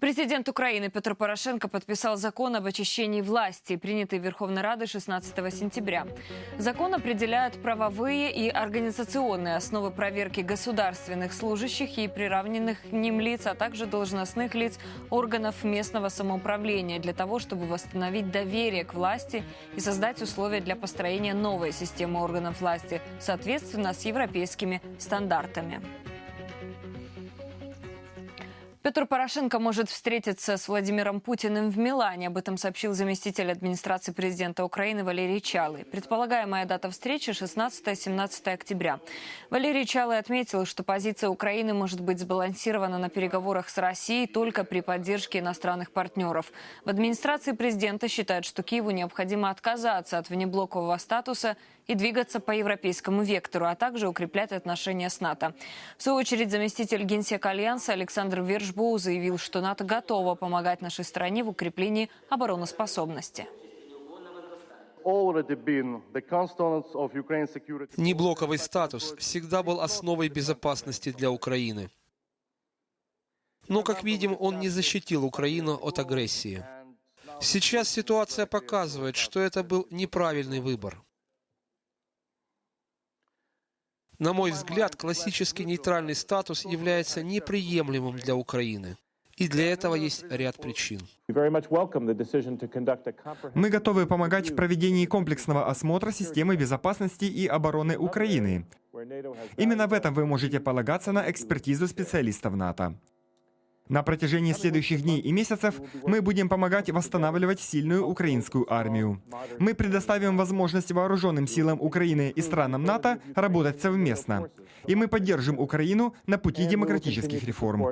Президент Украины Петр Порошенко подписал закон об очищении власти, принятый Верховной Радой 16 сентября. Закон определяет правовые и организационные основы проверки государственных служащих и приравненных к ним лиц, а также должностных лиц органов местного самоуправления для того, чтобы восстановить доверие к власти и создать условия для построения новой системы органов власти, соответственно, с европейскими стандартами. Петр Порошенко может встретиться с Владимиром Путиным в Милане. Об этом сообщил заместитель администрации президента Украины Валерий Чалый. Предполагаемая дата встречи 16-17 октября. Валерий Чалый отметил, что позиция Украины может быть сбалансирована на переговорах с Россией только при поддержке иностранных партнеров. В администрации президента считают, что Киеву необходимо отказаться от внеблокового статуса и двигаться по европейскому вектору, а также укреплять отношения с НАТО. В свою очередь заместитель генсека Альянса Александр Вершбоу заявил, что НАТО готово помогать нашей стране в укреплении обороноспособности. Неблоковый статус всегда был основой безопасности для Украины. Но, как видим, он не защитил Украину от агрессии. Сейчас ситуация показывает, что это был неправильный выбор. На мой взгляд, классический нейтральный статус является неприемлемым для Украины. И для этого есть ряд причин. Мы готовы помогать в проведении комплексного осмотра системы безопасности и обороны Украины. Именно в этом вы можете полагаться на экспертизу специалистов НАТО. На протяжении следующих дней и месяцев мы будем помогать восстанавливать сильную украинскую армию. Мы предоставим возможность вооруженным силам Украины и странам НАТО работать совместно. И мы поддержим Украину на пути демократических реформ.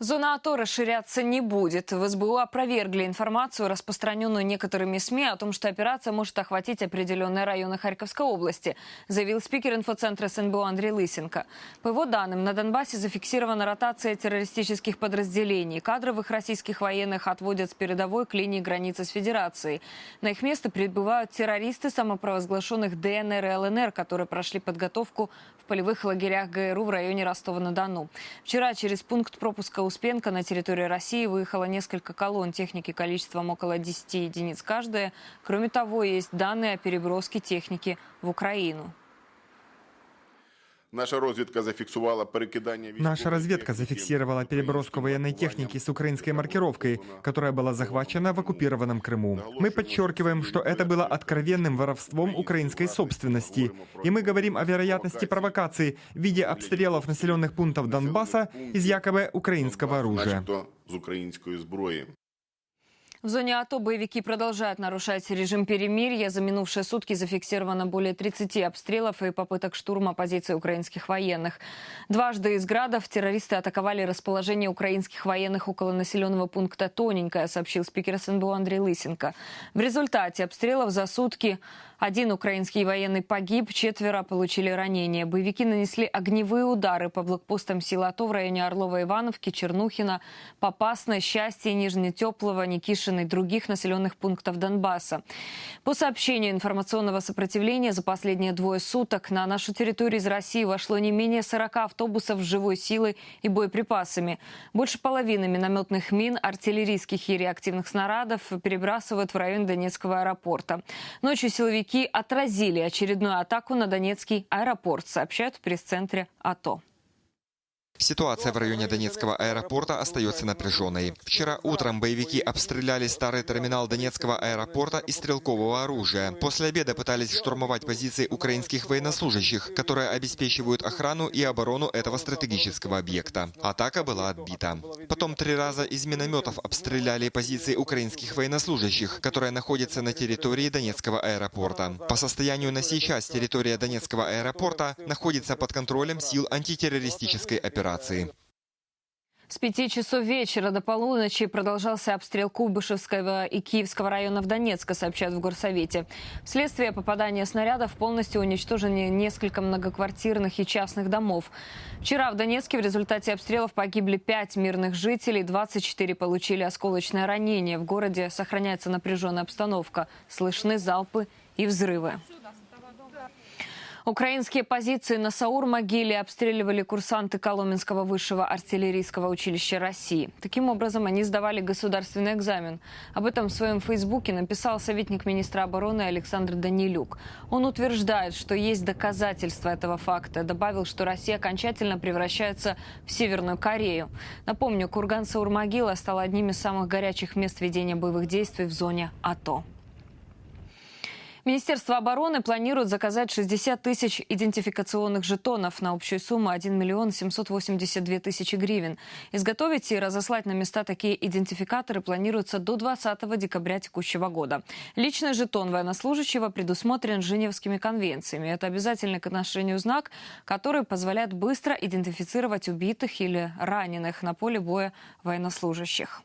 Зона АТО расширяться не будет. В СБУ опровергли информацию, распространенную некоторыми СМИ, о том, что операция может охватить определенные районы Харьковской области, заявил спикер инфоцентра СНБУ Андрей Лысенко. По его данным, на Донбассе зафиксирована ротация террористических подразделений. Кадровых российских военных отводят с передовой к линии границы с Федерацией. На их место прибывают террористы самопровозглашенных ДНР и ЛНР, которые прошли подготовку в полевых лагерях ГРУ в районе Ростова-на-Дону. Вчера через пункт пропуска Успенка на территории России выехало несколько колонн техники количеством около 10 единиц каждая. Кроме того, есть данные о переброске техники в Украину. Наша разведка зафиксировала перекидание Наша разведка зафиксировала переброску военной техники с украинской маркировкой, которая была захвачена в оккупированном Крыму. Мы подчеркиваем, что это было откровенным воровством украинской собственности. И мы говорим о вероятности провокации в виде обстрелов населенных пунктов Донбасса из якобы украинского оружия. В зоне АТО боевики продолжают нарушать режим перемирия. За минувшие сутки зафиксировано более 30 обстрелов и попыток штурма позиций украинских военных. Дважды из градов террористы атаковали расположение украинских военных около населенного пункта Тоненькое, сообщил спикер СНБУ Андрей Лысенко. В результате обстрелов за сутки один украинский военный погиб, четверо получили ранения. Боевики нанесли огневые удары по блокпостам сил АТО в районе Орлова-Ивановки, Чернухина, Попасной, Счастья, Нижнетеплого, Никишина и других населенных пунктов Донбасса. По сообщению информационного сопротивления, за последние двое суток на нашу территорию из России вошло не менее 40 автобусов с живой силой и боеприпасами. Больше половины минометных мин, артиллерийских и реактивных снарядов перебрасывают в район Донецкого аэропорта. Ночью силовики отразили очередную атаку на Донецкий аэропорт, сообщают в пресс-центре АТО. Ситуация в районе Донецкого аэропорта остается напряженной. Вчера утром боевики обстреляли старый терминал Донецкого аэропорта из стрелкового оружия. После обеда пытались штурмовать позиции украинских военнослужащих, которые обеспечивают охрану и оборону этого стратегического объекта. Атака была отбита. Потом три раза из минометов обстреляли позиции украинских военнослужащих, которые находятся на территории Донецкого аэропорта. По состоянию на сейчас территория Донецкого аэропорта находится под контролем сил антитеррористической операции. С пяти часов вечера до полуночи продолжался обстрел Куйбышевского и Киевского районов Донецка, сообщают в Горсовете. Вследствие попадания снарядов полностью уничтожены несколько многоквартирных и частных домов. Вчера в Донецке в результате обстрелов погибли пять мирных жителей, 24 получили осколочное ранение. В городе сохраняется напряженная обстановка. Слышны залпы и взрывы. Украинские позиции на Саур-могиле обстреливали курсанты Коломенского высшего артиллерийского училища России. Таким образом, они сдавали государственный экзамен. Об этом в своем фейсбуке написал советник министра обороны Александр Данилюк. Он утверждает, что есть доказательства этого факта. Добавил, что Россия окончательно превращается в Северную Корею. Напомню, курган Саур-могила стал одним из самых горячих мест ведения боевых действий в зоне АТО. Министерство обороны планирует заказать 60 тысяч идентификационных жетонов на общую сумму 1 миллион 782 тысячи гривен. Изготовить и разослать на места такие идентификаторы планируется до 20 декабря текущего года. Личный жетон военнослужащего предусмотрен Женевскими конвенциями. Это обязательный к отношению знак, который позволяет быстро идентифицировать убитых или раненых на поле боя военнослужащих.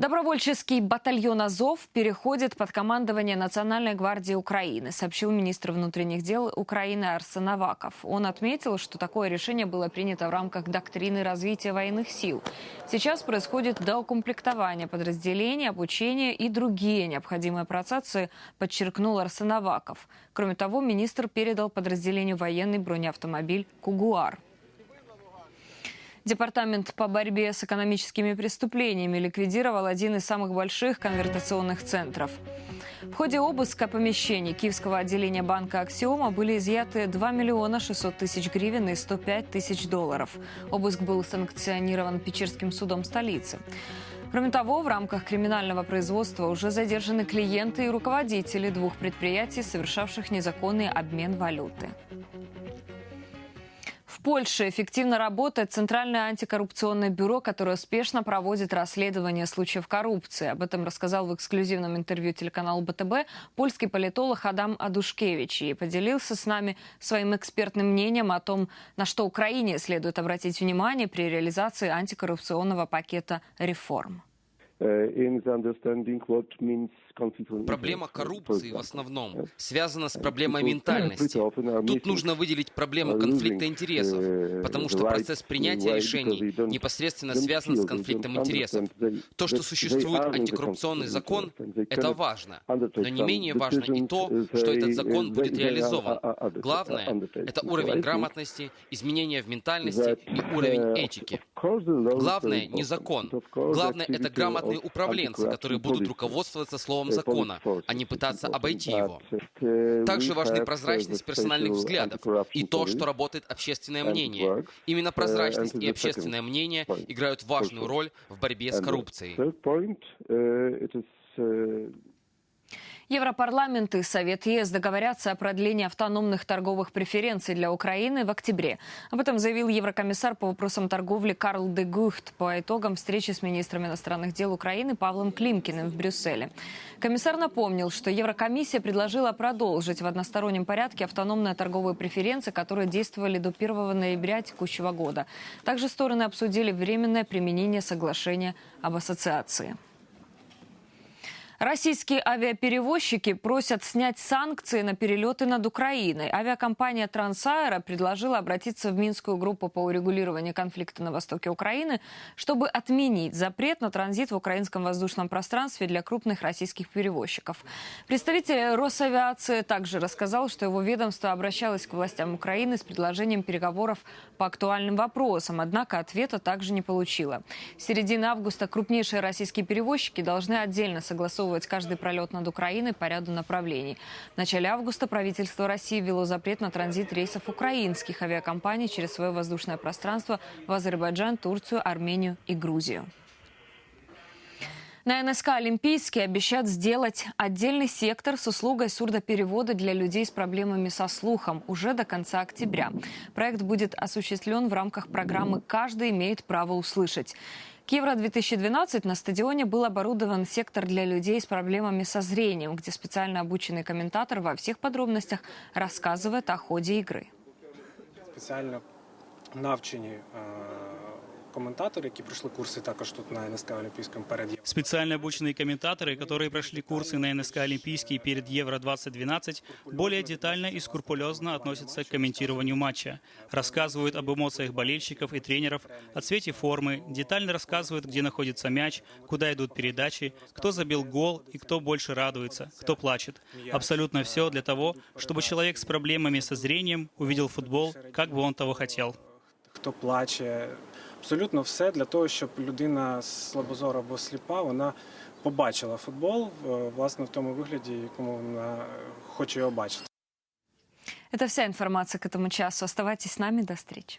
Добровольческий батальон «Азов» переходит под командование Национальной гвардии Украины, сообщил министр внутренних дел Украины Арсен Аваков. Он отметил, что такое решение было принято в рамках доктрины развития военных сил. Сейчас происходит доукомплектование подразделений, обучение и другие необходимые процессы, подчеркнул Арсен Аваков. Кроме того, министр передал подразделению военный бронеавтомобиль «Кугуар». Департамент по борьбе с экономическими преступлениями ликвидировал один из самых больших конвертационных центров. В ходе обыска помещений Киевского отделения банка «Аксиома» были изъяты 2 миллиона 600 тысяч гривен и 105 тысяч долларов. Обыск был санкционирован Печерским судом столицы. Кроме того, в рамках криминального производства уже задержаны клиенты и руководители двух предприятий, совершавших незаконный обмен валюты. В Польше эффективно работает Центральное антикоррупционное бюро, которое успешно проводит расследование случаев коррупции. Об этом рассказал в эксклюзивном интервью телеканалу БТБ польский политолог Адам Адушкевич и поделился с нами своим экспертным мнением о том, на что Украине следует обратить внимание при реализации антикоррупционного пакета реформ. Проблема коррупции в основном связана с проблемой ментальности. Тут нужно выделить проблему конфликта интересов, потому что процесс принятия решений непосредственно связан с конфликтом интересов. То, что существует антикоррупционный закон, это важно. Но не менее важно и то, что этот закон будет реализован. Главное – это уровень грамотности, изменения в ментальности и уровень этики. Главное не закон. Главное – это грамотные управленцы, которые будут руководствоваться словом закона, а не пытаться обойти его. Также важны прозрачность персональных взглядов и то, что работает общественное мнение. Именно прозрачность и общественное мнение играют важную роль в борьбе с коррупцией. Европарламент и Совет ЕС договорятся о продлении автономных торговых преференций для Украины в октябре. Об этом заявил еврокомиссар по вопросам торговли Карл де Гухт по итогам встречи с министром иностранных дел Украины Павлом Климкиным в Брюсселе. Комиссар напомнил, что Еврокомиссия предложила продолжить в одностороннем порядке автономные торговые преференции, которые действовали до 1 ноября текущего года. Также стороны обсудили временное применение соглашения об ассоциации. Российские авиаперевозчики просят снять санкции на перелеты над Украиной. Авиакомпания «Трансаэро» предложила обратиться в Минскую группу по урегулированию конфликта на востоке Украины, чтобы отменить запрет на транзит в украинском воздушном пространстве для крупных российских перевозчиков. Представитель Росавиации также рассказал, что его ведомство обращалось к властям Украины с предложением переговоров по актуальным вопросам, однако ответа также не получило. С середины августа крупнейшие российские перевозчики должны отдельно согласовывать согласовывать каждый пролет над Украиной по ряду направлений. В начале августа правительство России ввело запрет на транзит рейсов украинских авиакомпаний через свое воздушное пространство в Азербайджан, Турцию, Армению и Грузию. На НСК «Олимпийский» обещают сделать отдельный сектор с услугой сурдоперевода для людей с проблемами со слухом уже до конца октября. Проект будет осуществлен в рамках программы «Каждый имеет право услышать». К Евро-2012 на стадионе был оборудован сектор для людей с проблемами со зрением, где специально обученный комментатор во всех подробностях рассказывает о ходе игры. Спеціально навчені е, коментатори, які пройшли курси також тут на НСК Олімпійському перед Євро. Специально обученные комментаторы, которые прошли курсы на НСК Олимпийский перед Евро-2012, более детально и скрупулезно относятся к комментированию матча. Рассказывают об эмоциях болельщиков и тренеров, о цвете формы, детально рассказывают, где находится мяч, куда идут передачи, кто забил гол и кто больше радуется, кто плачет. Абсолютно все для того, чтобы человек с проблемами со зрением увидел футбол, как бы он того хотел. Хто плаче, абсолютно все для того, щоб людина слабозора або сліпа, вона побачила футбол власне в тому вигляді, якому вона хоче його бачити. Это вся информация к этому часу. Оставайтесь с нами. До встречи.